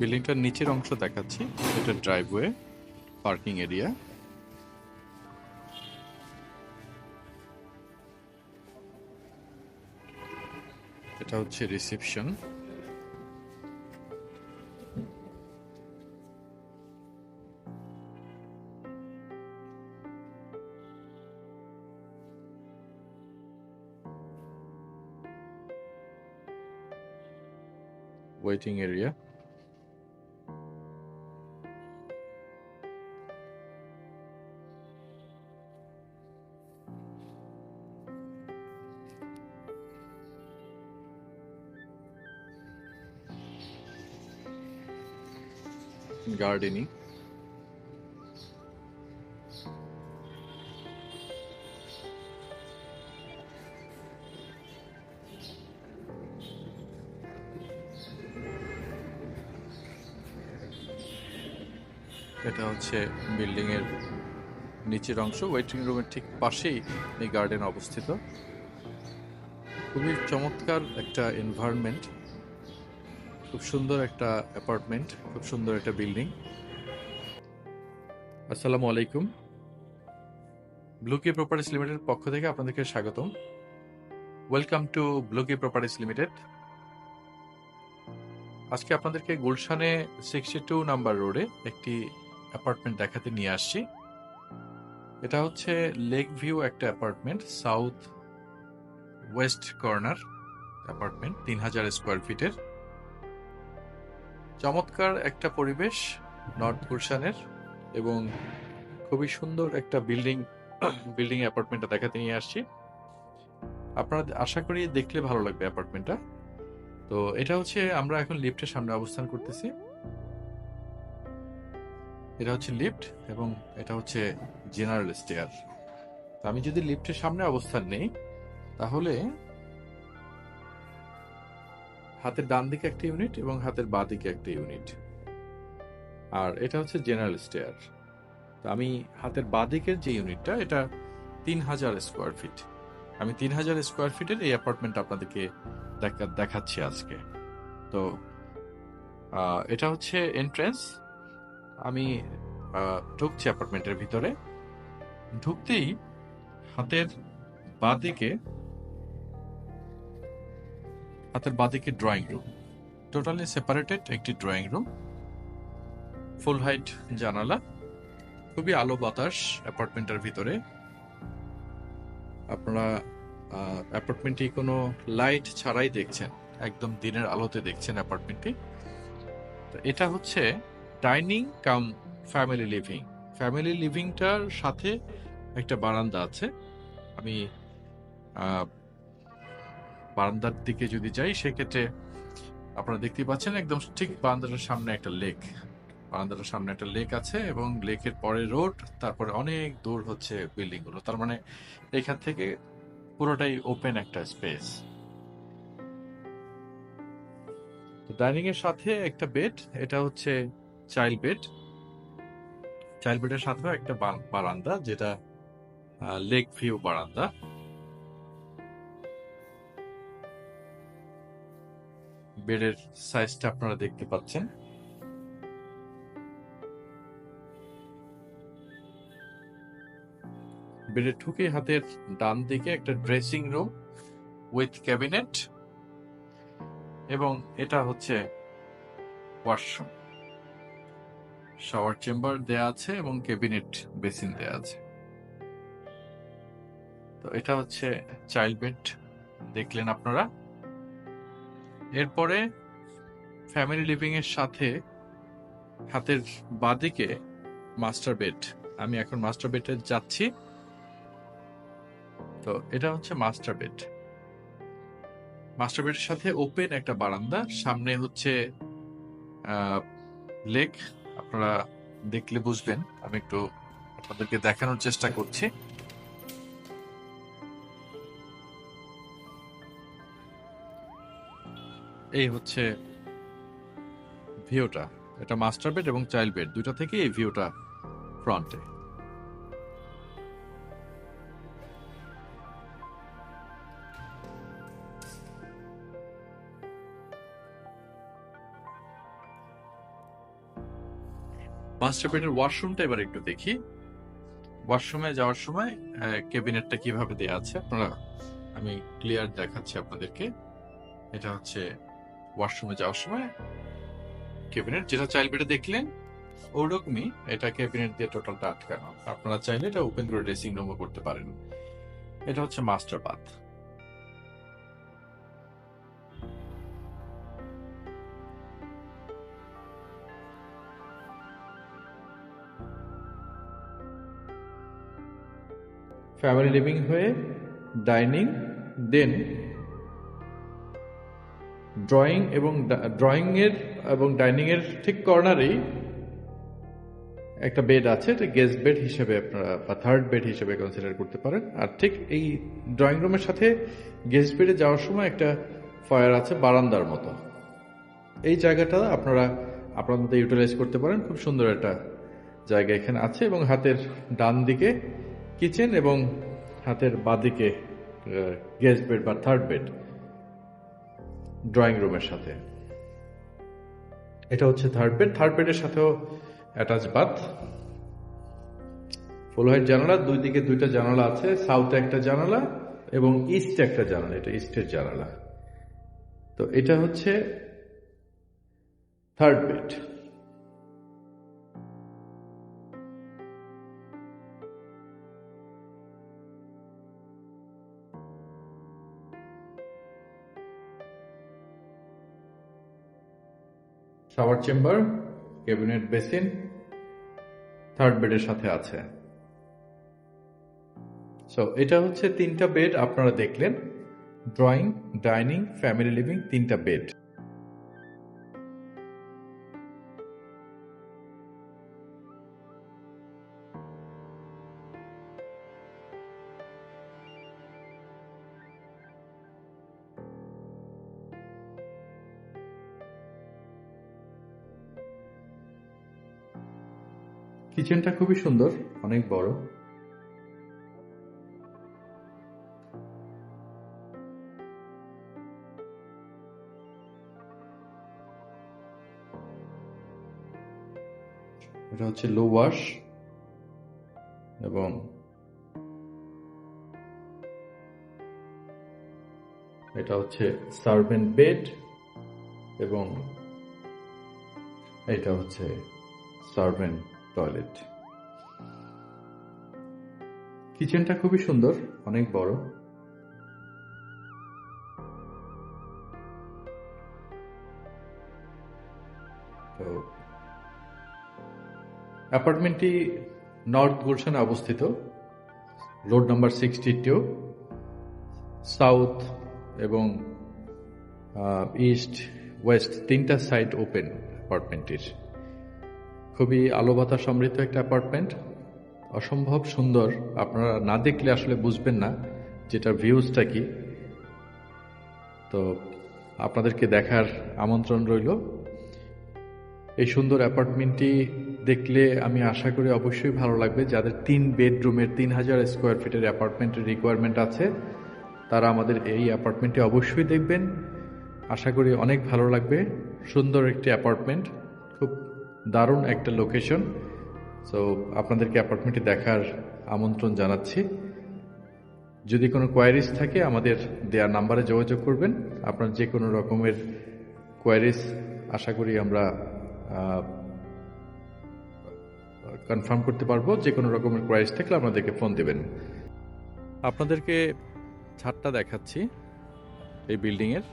বিল্ডিংটার নিচের অংশ দেখাচ্ছি। এটা ড্রাইভওয়ে পার্কিং এরিয়া এটা হচ্ছে রিসেপশন ওয়েটিং এরিয়া গার্ডেনিং এটা হচ্ছে বিল্ডিং এর নিচের অংশ ওয়েটিং রুমের ঠিক পাশেই এই গার্ডেন অবস্থিত। খুবই চমৎকার একটা এনভায়রনমেন্ট খুব সুন্দর একটা অ্যাপার্টমেন্ট, খুব সুন্দর একটা বিল্ডিং। আসসালামু আলাইকুম। ব্লুকি প্রপার্টিস লিমিটেড পক্ষ থেকে আপনাদেরকে স্বাগতম। Welcome to Bluekey properties limited. আজকে আপনাদেরকে গুলশানে সিক্সটি টু নাম্বার রোডে একটি অ্যাপার্টমেন্ট দেখাতে নিয়ে আসছি। এটা হচ্ছে লেক ভিউ একটা apartment south west corner apartment, তিন হাজার স্কোয়ার ফিটের চমৎকার একটা পরিবেশ নর্থ গুলশানের এবং খুবই সুন্দর একটা বিল্ডিং বিল্ডিং অ্যাপার্টমেন্টটা দেখাতে নিয়ে আসছি। আপনারা আশা করি দেখলে ভালো লাগবে অ্যাপার্টমেন্টটা তো এটা হচ্ছে আমরা এখন লিফটের সামনে অবস্থান করতেছি। এটা হচ্ছে লিফট এবং এটা হচ্ছে জেনারেল স্টেয়ার আমি যদি লিফটের সামনে অবস্থান নেই, তাহলে হাতের ডান দিকে একটা ইউনিট এবং হাতের বাঁ দিকে একটা ইউনিট আর এটা হচ্ছে জেনারেল স্টেয়ার তো আমি হাতের বাঁ দিকের যে ইউনিটটা এটা তিন হাজার স্কোয়ার ফিট আমি তিন হাজার স্কোয়ার ফিটের এই অ্যাপার্টমেন্ট আপনাদেরকে দেখা- দেখাচ্ছি আজকে। তো এটা হচ্ছে এন্ট্রেন্স আমি ঢুকছি অ্যাপার্টমেন্টের ভিতরে। ঢুকতেই হাতের বাঁ দিকে হাতের বাঁদিকে ড্রয়িং রুম টোটালি সেপারেটেড একটি ড্রয়িং রুম ফুল হাইট জানালা। খুবই আলো বাতাস অ্যাপার্টমেন্টের ভিতরে। আপনারা অ্যাপার্টমেন্টটি কোনো লাইট ছাড়াই দেখছেন। একদম দিনের আলোতে দেখছেন অ্যাপার্টমেন্টটি তো এটা হচ্ছে dining cum family living family লিভিংটার সাথে একটা বারান্দা আছে। আমি বারান্দার দিকে যদি যাই, সেক্ষেত্রে আপনারা দেখতে পাচ্ছেন একদম ঠিক বারান্দাটার সামনে একটা লেক বারান্দাটার সামনে একটা লেক আছে এবং লেকের পরে রোড তারপরে অনেক দূর হচ্ছে বিল্ডিংগুলো। তার মানে এখান থেকে পুরোটাই ওপেন একটা স্পেস ডাইনিং এর সাথে একটা বেড এটা হচ্ছে চাইল্ড বেড চাইল্ড বেডের সাথেও একটা বারান্দা, যেটা লেক ভিউ বারান্দা। বেডের সাইজটা আপনারা দেখতে পাচ্ছেন। বেডে ঢুকে হাতের ডান দিকে একটা ড্রেসিং রুম উইথ ক্যাবিনেট এবং এটা হচ্ছে ওয়াশরুম। শাওয়ার চেম্বার দেয়া আছে এবং ক্যাবিনেট বেসিন দেয়া আছে। তো এটা হচ্ছে চাইল্ড বেড, দেখলেন আপনারা? এরপরে ফ্যামিলি লিভিং এর সাথে হাতের বাদিকে মাস্টার বেড আমি এখন মাস্টার বেডে যাচ্ছি। তো এটা হচ্ছে মাস্টার বেড মাস্টার বেডের সাথে ওপেন একটা বারান্দা। সামনে হচ্ছে লেক আপনারা দেখলে বুঝবেন। আমি একটু আপনাদেরকে দেখানোর চেষ্টা করছি। এই হচ্ছে ভিউটা। এটা মাস্টার বেড এবং চাইল্ড বেড। দুইটা থেকে এই ভিউটা ফ্রন্টে। মাস্টার বেডের ওয়াশরুমটা এবার একটু দেখি। ওয়াশরুমে যাওয়ার সময় ক্যাবিনেটটা কীভাবে দেয়া আছে, আপনারা, আমি ক্লিয়ার দেখাচ্ছি আপনাদেরকে। এটা হচ্ছে ওয়াশরুমে যাওয়ার সময় ক্যাবিনেট যেটা চাইল্ড বেডে দেখলেন, ওরকমই এটা ক্যাবিনেট দিয়ে টোটালটা আটকানো। আপনারা চাইলে এটা ওপেন করে ড্রেসিং রুমও করতে পারেন। এটা হচ্ছে মাস্টার বাথ ফ্যামিলি লিভিং হয়ে ডাইনিং দেন ড্রয়িং এবং ড্রয়িং এর এবং ডাইনিং এর ঠিক কর্নারেই একটা বেড আছে, এটা গেস্ট বেড হিসেবে আপনারা বা থার্ড বেড হিসেবে কনসিডার করতে পারেন। আর ঠিক এই ড্রয়িং রুমের সাথে গেস্ট বেডে যাওয়ার সময় একটা ফায়ার আছে বারান্দার মতো। এই জায়গাটা আপনারা মধ্যে ইউটিলাইজ করতে পারেন। খুব সুন্দর একটা জায়গা এখানে আছে এবং হাতের ডান দিকে কিচেন এবং হাতের বাদিকে গেস্ট বেড বা থার্ড বেড ড্রয়িং রুমের সাথে। এটা হচ্ছে থার্ড বেড থার্ড বেডের সাথেও অ্যাটাচ বাথ ফুল হোয়াইট জানালা, দুই দিকে দুইটা জানালা আছে সাউথে একটা জানালা এবং ইস্টে একটা জানালা, এটা ইস্টের জানালা। তো এটা হচ্ছে third bed shower chamber cabinet basin third বেডের সাথে আছে। সো এটা হচ্ছে তিনটা বেড আপনারা দেখলেন। ড্রয়িং ডাইনিং ফ্যামিলি লিভিং তিনটা বেড কিচেনটা খুবই সুন্দর, অনেক বড়। এটা হচ্ছে লো ওয়াশ এবং এটা হচ্ছে সার্ভেন্ট বেড এবং এটা হচ্ছে সার্ভেন্ট টয়লেট কিচেনটা খুবই সুন্দর, অনেক বড়। তো, অ্যাপার্টমেন্টটি নর্থ গুলশানে অবস্থিত। Road number sixty two, south এবং ইস্ট ওয়েস্ট তিনটা সাইড ওপেন অ্যাপার্টমেন্টটির। খুবই আলো বাতাস সমৃদ্ধ একটা অ্যাপার্টমেন্ট অসম্ভব সুন্দর। আপনারা না দেখলে আসলে বুঝবেন না যেটার ভিউজটা কি। তো আপনাদেরকে দেখার আমন্ত্রণ রইল। এই সুন্দর অ্যাপার্টমেন্টটি দেখলে আমি আশা করি অবশ্যই ভালো লাগবে। যাদের তিন বেডরুমের তিন হাজার স্কোয়ার ফিটের অ্যাপার্টমেন্টের রিকোয়ারমেন্ট আছে, তারা আমাদের এই অ্যাপার্টমেন্টটি অবশ্যই দেখবেন। আশা করি অনেক ভালো লাগবে। সুন্দর একটি অ্যাপার্টমেন্ট খুব দারুণ একটা লোকেশন সো আপনাদেরকে অ্যাপার্টমেন্টটি দেখার আমন্ত্রণ জানাচ্ছি। যদি কোনো কোয়ারিজ থাকে, আমাদের দেওয়ার নাম্বারে যোগাযোগ করবেন। আপনার যে কোনো রকমের কোয়ারিজ আশা করি আমরা কনফার্ম করতে পারব। যে কোনো রকমের কোয়ারিজ থাকলে আপনাদেরকে ফোন দেবেন। আপনাদেরকে ছাদটা দেখাচ্ছি এই বিল্ডিংয়ের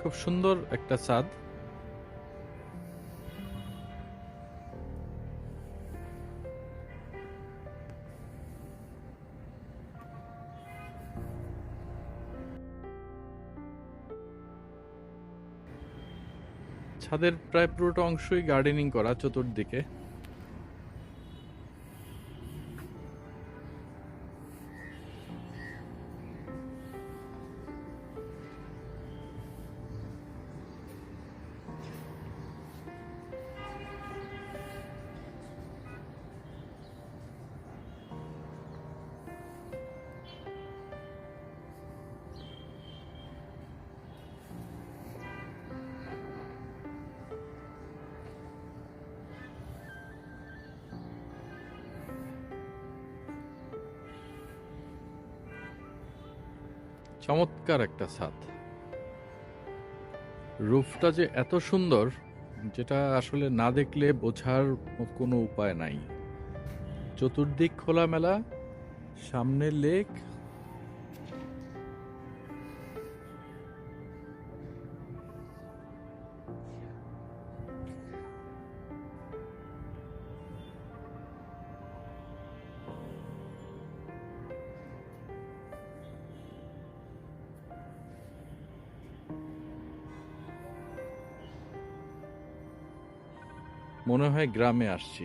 খুব সুন্দর একটা ছাদ। ছাদের প্রায় পুরোটা অংশই গার্ডেনিং করা চতুর্দিকে। চমৎকার একটা ছাদ রুফটা যে এত সুন্দর, যেটা আসলে না দেখলে বোঝার কোনো উপায় নাই। চতুর্দিক খোলামেলা, সামনে লেক মনে হয় গ্রামে আসছি।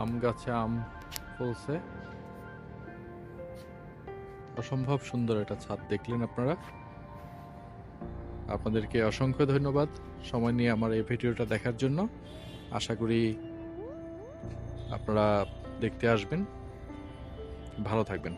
আম গাছে আম ফলছে। অসম্ভব সুন্দর একটা ছাদ দেখলেন আপনারা? আপনাদেরকে অসংখ্য ধন্যবাদ সময় নিয়ে আমার এই ভিডিওটা দেখার জন্য। আশা করি আপনারা দেখতে আসবেন। ভালো থাকবেন।